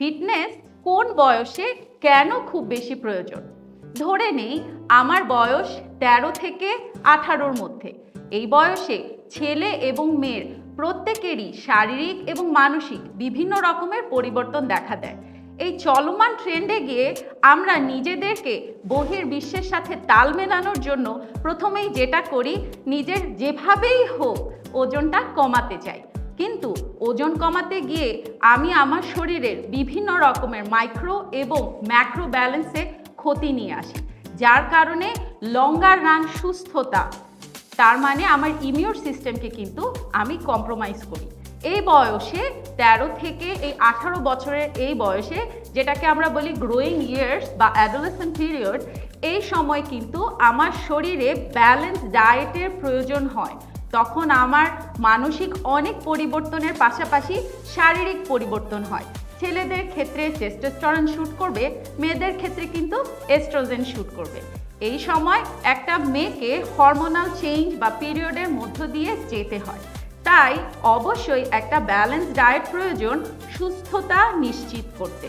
Fitness কোন বয়সে কেন খুব বেশি প্রয়োজন? ধরে নেই আমার বয়স ১৩ থেকে আঠারোর মধ্যে। এই বয়সে ছেলে এবং মেয়ের প্রত্যেকেরই শারীরিক এবং মানসিক বিভিন্ন রকমের পরিবর্তন দেখা দেয়। এই চলমান ট্রেন্ডে গিয়ে আমরা নিজেদেরকে বহির বিশ্বের সাথে তাল মেলানোর জন্য প্রথমেই যেটা করি, নিজের যেভাবেই হোক ওজনটা কমাতে চাই। কিন্তু ওজন কমাতে গিয়ে আমি আমার শরীরের বিভিন্ন রকমের মাইক্রো এবং ম্যাক্রো ব্যালেন্সে ক্ষতি নিয়ে আসি, যার কারণে লঙ্গার রান সুস্থতা, তার মানে আমার ইমিউন সিস্টেমকে কিন্তু আমি কম্প্রোমাইজ করি। এই বয়সে ১৩ থেকে এই আঠারো বছরের এই বয়সে যেটাকে আমরা বলি গ্রোয়িং ইয়ার্স বা অ্যাডোলেসেন্ট পিরিয়ড এই সময় কিন্তু আমার শরীরে ব্যালেন্স ডায়েটের প্রয়োজন হয়। তখন আমার মানসিক অনেক পরিবর্তনের পাশাপাশি শারীরিক পরিবর্তন হয়। ছেলেদের ক্ষেত্রে টেস্টোস্টেরন শ্যুট করবে, মেয়েদের ক্ষেত্রে কিন্তু এস্ট্রোজেন শ্যুট করবে। এই সময় একটা মেয়েকে হরমোনাল চেঞ্জ বা পিরিয়ডের মধ্য দিয়ে যেতে হয়। তাই অবশ্যই একটা ব্যালেন্স ডায়েট প্রয়োজন সুস্থতা নিশ্চিত করতে।